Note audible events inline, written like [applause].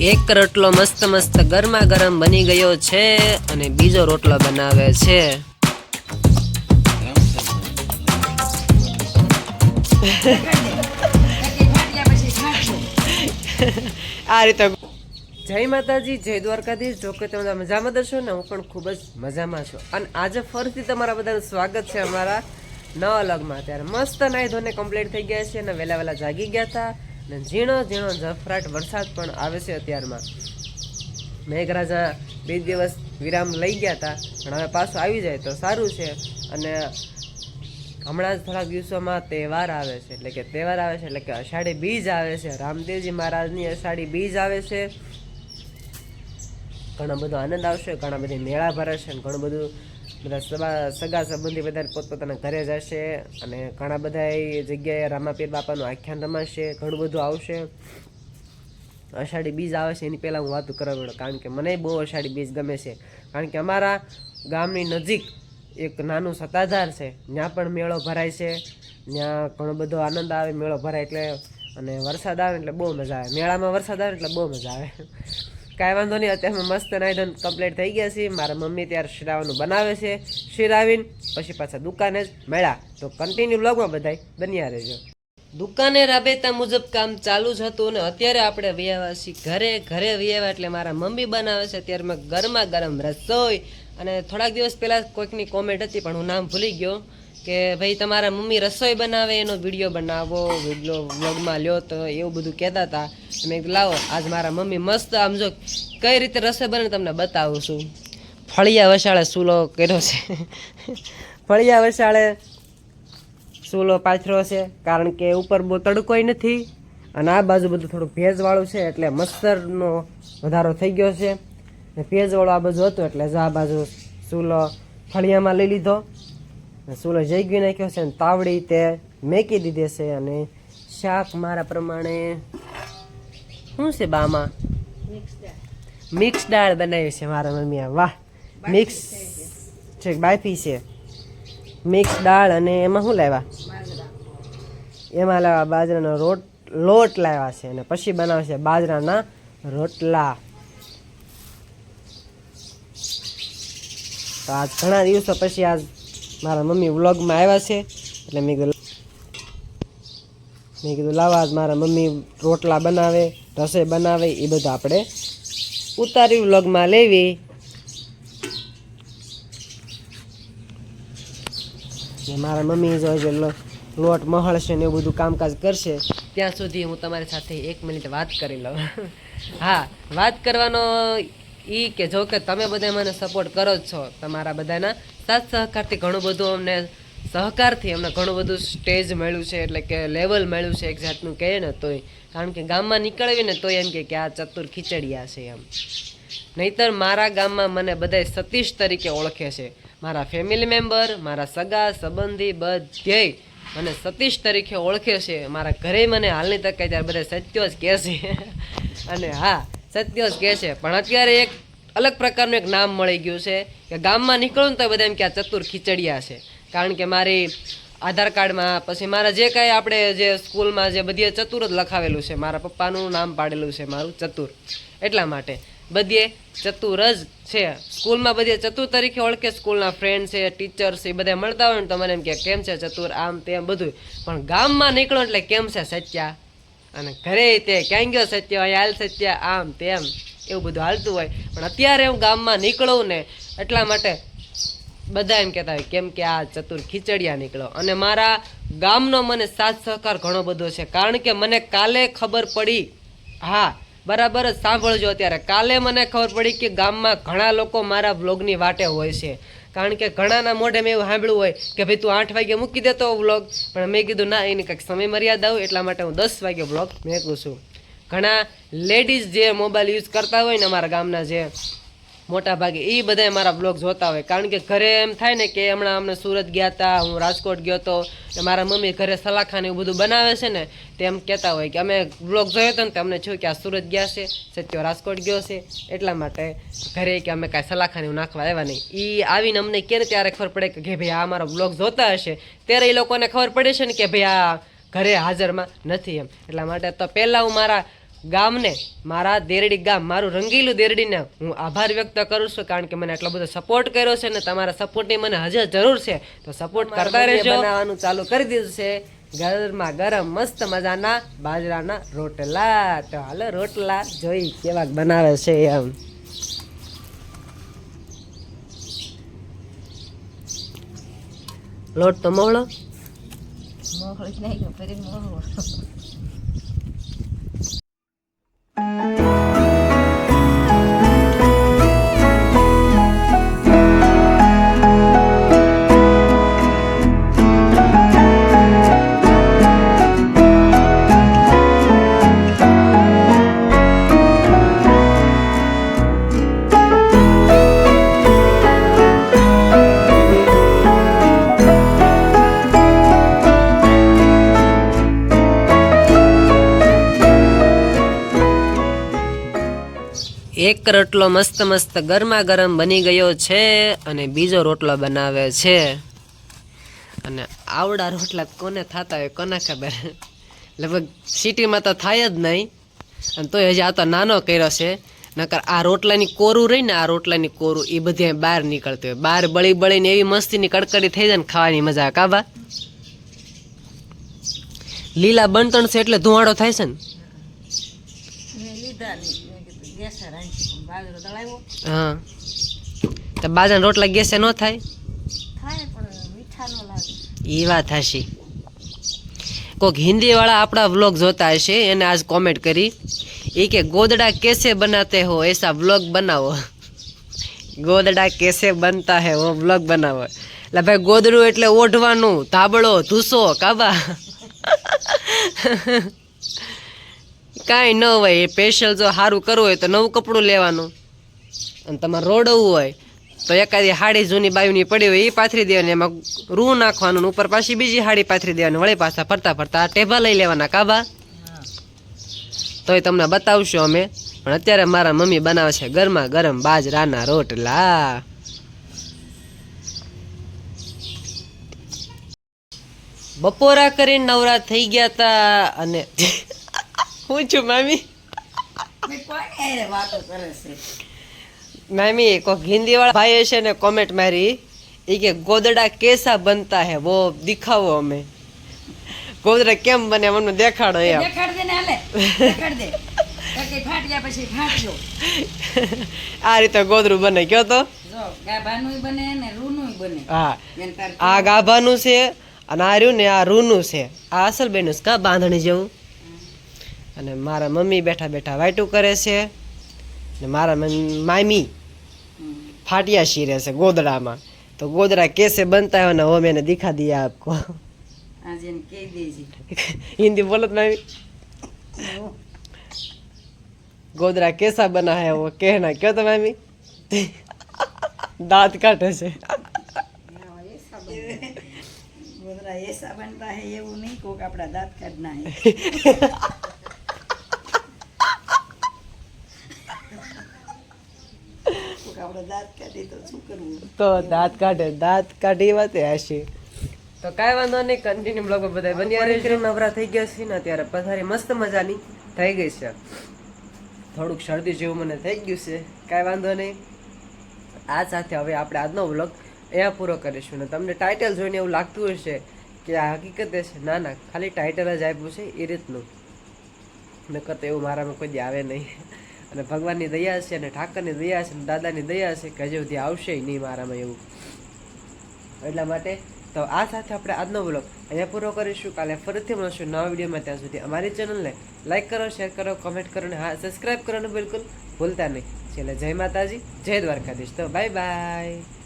એક રોટલો મસ્ત મસ્ત ગરમા ગરમ બની ગયો છે અને બીજો રોટલો બનાવે છે. આ રીતે જય માતાજી જય દ્વારકાધીશ. જો કે તમે મજામાં છો ને હું પણ ખૂબ જ મજામાં છું. અને આજે ફરીથી તમારા બધાનું સ્વાગત છે અમારા નવા લગમાં ત્યારે મસ્ત નાઈ ધોને કમ્પ્લીટ થઈ ગયા છે અને વહેલા વહેલા જાગી ગયા હતા. અને ઝીણો ઝીણો જફરાટ વરસાદ પણ આવે છે અત્યારમાં. મેઘરાજા બે દિવસ વિરામ લઈ ગયા હતા, પણ હવે પાછો આવી જાય તો સારું છે. અને હમણાં જ થોડાક દિવસોમાં તહેવાર આવે છે, એટલે કે તહેવાર આવે છે, એટલે કે અષાઢી બીજ આવે છે. રામદેવજી મહારાજની અષાઢી બીજ આવે છે. ઘણો બધો આનંદ આવશે, ઘણા બધી મેળા ભરાશે અને ઘણું બધું બધા સગા સગા સંબંધી બધા પોતપોતાના ઘરે જશે અને ઘણા બધા એ જગ્યાએ રામાપીર બાપાનું આખ્યાન રમાશે, ઘણું બધું આવશે. અષાઢી બીજ આવે છે, એની પહેલાં હું વાત કરવા કારણ કે મને બહુ અષાઢી બીજ ગમે છે. કારણ કે અમારા ગામની નજીક એક નાનું સત્તાધાર છે, ત્યાં પણ મેળો ભરાય છે. ત્યાં ઘણો બધો આનંદ આવે, મેળો ભરાય એટલે અને વરસાદ આવે એટલે બહુ મજા આવે. મેળામાં વરસાદ આવે એટલે બહુ મજા આવે. કાંઈ વાંધો નહીં, અત્યારે મસ્ત નાઈ ધોઈને કમ્પ્લીટ થઈ ગયા છે મારા મમ્મી ત્યારે શિરાવાનું બનાવે છે. શિરાવીને પછી પાછા દુકાને જ મળ્યા. તો કન્ટિન્યુ લોગમાં બધાય બન્યા રહેજો. દુકાને રાબેતા મુજબ કામ ચાલુ જ હતું અને અત્યારે આપણે વ્યાવાસી ઘરે ઘરે વ્યાવા એટલે મારા મમ્મી બનાવે છે. અત્યારે મેં ગરમા ગરમ રસોઈ. અને થોડાક દિવસ પહેલાં કોઈકની કોમેન્ટ હતી, પણ હું નામ ભૂલી ગયો. કે ભાઈ તમારા મમ્મી રસોઈ બનાવે, એનો વીડિયો બનાવો વીડિયો વ્લોગમાં લ્યો તો એવું બધું કહેતા હતા. મેં લાવો, આજ મારા મમ્મી મસ્ત આમ જો કઈ રીતે રસોઈ બને તમને બતાવું છું. ફળિયા વસાળે સૂલો કર્યો છે. ફળિયા વસાળે સૂલો પાથરો છે, કારણ કે ઉપર બહુ તડકોય નથી અને આ બાજુ બધું થોડું ભેજવાળું છે, એટલે મસ્તરનો વધારો થઈ ગયો છે. ભેજવાળો આ બાજુ હતો, એટલે જો આ બાજુ સૂલો ફળિયામાં લઈ લીધો. ને ચૂલો જઈ નાખ્યો છે અને તાવડી તે મેકી દીધી છે અને શાક મારા પ્રમાણે શું છે બામાં? મિક્સ દાળ. બનાવી છે મારા મમ્મીએ. વાહ મિક્સ છે બાફી છે. મિક્સ દાળ અને એમાં શું લાવ્યા? એમાં લાવ્યા બાજરાનો રોટ લોટ લાવ્યા છે અને પછી બનાવે છે બાજરાના રોટલા. તો આજ ઘણા દિવસો પછી આજ મારા મમ્મી વ્લોગમાં આવ્યા છે, એટલે મેં કીધું મેં કીધું લાવા મારા મમ્મી રોટલા બનાવે, રસોઈ બનાવે, એ બધું આપણે ઉતારી વ્લોગમાં લેવી. મારા મમ્મી જો લોટ મહળશે ને એવું બધું કામકાજ કરશે, ત્યાં સુધી હું તમારી સાથે એક મિનિટ વાત કરી લઉં. હા, વાત કરવાનો એ કે જો કે તમે બધા મને સપોર્ટ કરો જ છો, તમારા બધાના સાથ સહકારથી ઘણું બધું અમને સહકારથી અમને ઘણું બધું સ્ટેજ મળ્યું છે, એટલે કે લેવલ મળ્યું છે એક જાતનું કહે ને તોય. કારણ કે ગામમાં નીકળવી ને તોય એમ કે આ ચતુર ખીચડિયા છે એમ. નહીતર મારા ગામમાં મને બધાય સતીશ તરીકે ઓળખે છે. મારા ફેમિલી મેમ્બર મારા સગા, સંબંધી બધેય મને સતીશ તરીકે ઓળખે છે. મારા ઘરે મને હાલની તકે ત્યારે બધા સત્યો જ કહે છે. [laughs] અને હા, સત્યો જ કહે છે. પણ અત્યારે એક અલગ પ્રકારનું એક નામ મળી ગયું છે કે ગામમાં નીકળું ને તો બધા એમ કે આ ચતુર ખીચડિયા છે. કારણ કે મારી આધાર કાર્ડમાં પછી મારા જે કાંઈ આપણે જે સ્કૂલમાં જે બધી ચતુર જ લખાવેલું છે. મારા પપ્પાનું નામ પાડેલું છે મારું ચતુર. એટલા માટે બધે ચતુર જ છે. સ્કૂલમાં બધી ચતુર તરીકે ઓળખે. સ્કૂલના ફ્રેન્ડ છે ટીચર્સ એ બધા મળતા હોય ને તો મને એમ કે કેમ છે ચતુર? આમ, તેમ બધું પણ ગામમાં નીકળો એટલે કેમ છે સત્યા? અને ઘરે તે ક્યાં ગયો સત્ય? હાલ સત્ય? આમ, તેમ. એવું બધું હાલતું હોય. પણ અત્યારે હું ગામમાં નીકળું ને, એટલા માટે બધા એમ કહેતા હોય, કેમ કે આ ચતુર ખીચડિયા નીકળો. અને મારા ગામનો મને સાથ સહકાર ઘણો બધો છે. કારણ કે મને કાલે ખબર પડી, હા, બરાબર જ સાંભળજો અત્યારે, કાલે મને ખબર પડી કે ગામમાં ઘણા લોકો મારા વ્લોગની વાટે હોય છે. કારણ કે ઘણાના મોઢે મેં એવું સાંભળ્યું હોય કે ભાઈ તું આઠ વાગે મૂકી દેતો વ્લોગ. પણ મેં કીધું, ના, એની કંઈક સમય મર્યાદા હોય, એટલા માટે હું દસ વાગે વ્લોગ મેકું છું. ઘણા લેડીઝ જે મોબાઈલ યુઝ કરતા હોય ને અમારા ગામના જે મોટા ભાગે એ બધા મારા બ્લોગ જોતા હોય. કારણ કે ઘરે એમ થાય ને કે હમણાં અમને સુરત ગયા હતા હું રાજકોટ ગયો હતો ને મારા મમ્મી ઘરે સલાખાને એવું બધું બનાવે છે ને, તે એમ કહેતા હોય કે અમે બ્લોગ જોયો હતો ને તો અમને થયું કે આ સુરત ગયા છે, સત્યો રાજકોટ ગયો છે. એટલા માટે ઘરે કે અમે કાંઈ સલાખાને એવું નાખવા આવ્યા નહીં. એ આવીને અમને કે ત્યારે ખબર પડે કે ભાઈ આ મારો બ્લોગ જોતા હશે. ત્યારે એ લોકોને ખબર પડે છે ને કે ભાઈ આ ઘરે હાજરમાં નથી એમ. એટલા માટે તો પહેલાં હું મારા ગામને મારા દેરડી ગામ મારું રંગીલું દેરડીને હું આભાર વ્યક્ત કરું છું કારણ કે મને આટલો બધો સપોર્ટ કર્યો છે ને તમારા સપોર્ટની મને હજુ જરૂર છે. તો સપોર્ટ કરતા રહેજો. બનાવવાનું ચાલુ કરી દીધું છે. ગરમા ગરમ મસ્ત મજાના બાજરાના રોટલા. તો હાલો રોટલા જોઈ કેવા બનાવે છે એમ. લોટ તો મોળો. เขาเลยได้กับไปได้มัวหัว એક રોટલો મસ્ત મસ્ત ગરમા ગરમ બની ગયો છે અને બીજો રોટલો બનાવે છે. અને આવડા રોટલા કોને થતા હોય કોને ખબર? લગભગ સિટીમાં તો થાય જ નહીં. અને તોય હજી આ તો નાનો કર્યો છે. નકર આ રોટલાની કોરું રહી ને આ રોટલાની કોરું એ બધી બહાર નીકળતી હોય. બહાર બળી બળીને એવી મસ્તીની કડકડી થઈ જાય ને ખાવાની મજા કાબા લીલા બનતણ છે એટલે ધુવાડો થાય છે ને? લીધા હા. તો બાજરાના રોટલા ગેસે ન થાય? થાય પણ મીઠા લાગે. એ વાત હશી કોઈક હિન્દીવાળા આપણા વ્લોગ જોતા હશે એને આજ કોમેન્ટ કરી. એ કે ગોદડા કેસે બનાતે હો? એસા વ્લોગ બનાવો. ગોદડા કેસે બનતા હે વો વ્લોગ બનાવો. એટલે ભાઈ ગોદડું એટલે ઓઢવાનું ધાબળો ધૂસો કાબા. કાંઈ ન હોય, એ સ્પેશિયલ જો સારું કરવું હોય તો નવું કપડું લેવાનું. અને તમારે રોડવું હોય તો એકાદી હાડી જૂની બાયુની પડી હોય એ પાથરી દેવાની. એમાં રૂ નાખવાનું ઉપર પાછી બીજી હાડી પાથરી દેવાની. વળી પાછા ફરતા ફરતા આ લઈ લેવાના કાબા. તોય તમને બતાવશું અમે. પણ અત્યારે મારા મમ્મી બનાવે છે ગરમા ગરમ બાજરાના રોટલા. બપોરા કરીને નવરા થઈ ગયા તા અને હું છું મામી છે? મામી કોઈક હિન્દીવાળા ભાઈ હશે ને કોમેન્ટ મારી એ કે ગોદડા કેસા બનતા હે? વો દિખાવો અમે. ગોદડા કેમ બને મને દેખાડો એમ. દેખાડ દે ને હાલે. દેખાડ દે [laughs] કઈ ફાટ્યા પછી ફાટજો. આ રીતે ગોદરું બને કયો તો? આ ગાભાનું છે અને આ રહ્યું ને આ રૂનું છે. આ અસલ બેનું કા બાંધણી જેવું? અને મારા મમ્મી બેઠા બેઠા વાટું કરે છે ને મારા મામી ફાટિયા શીરે છે ગોદડામાં. તો ગોદડા કેસે બનતા હોય ને હો મેં દીખા દિયા આપકો. હિન્દી બોલત મામી ગોદરા કેસા બના હે વો કયો તો મામી? દાંત કાઢે છે. ગોદરા એસા બનતા હે એવું નહીં કોક આપણા દાંત કાઢના હે આપણા દાંત કાઢી તો શું કરવું? તો દાંત કાઢે દાંત કાઢી વાતે હશે. તો કાંઈ વાંધો નહીં કન્ટિન્યુ બ્લોગ બધા બન્યા રહેશે નવરા થઈ ગયા છે ને ત્યારે પથારી મસ્ત મજાની થઈ ગઈ છે. થોડુંક શરદી જેવું મને થઈ ગયું છે. કાંઈ વાંધો નહીં. આ સાથે હવે આપણે આજનો વ્લોગ અહીંયા પૂરો કરીશું. ને તમને ટાઇટલ જોઈને એવું લાગતું હશે કે આ હકીકત છે. ના ના ખાલી ટાઇટલ જ આપ્યું છે એ રીતનું. નકર તો એવું મારામાં કોઈ દી આવે નહીં. અને ભગવાનની દયા છે અને ઠાકરની દયા છે અને દાદાની દયા છે કે હજુ સુધી આવશે નહીં મારામાં એવું. એટલા માટે તો આ સાથે આપણે આજનો વ્લોગ અહીંયા પૂરો કરીશું. કાલે ફરીથી મળશું નવા વિડીયોમાં. ત્યાં સુધી અમારી ચેનલને લાઇક કરો શેર કરો કોમેન્ટ કરો અને હા સબસ્ક્રાઈબ કરવાનું બિલકુલ ભૂલતા નહીં. છેલ્લે જય માતાજી, જય દ્વારકાધીશ. તો બાય બાય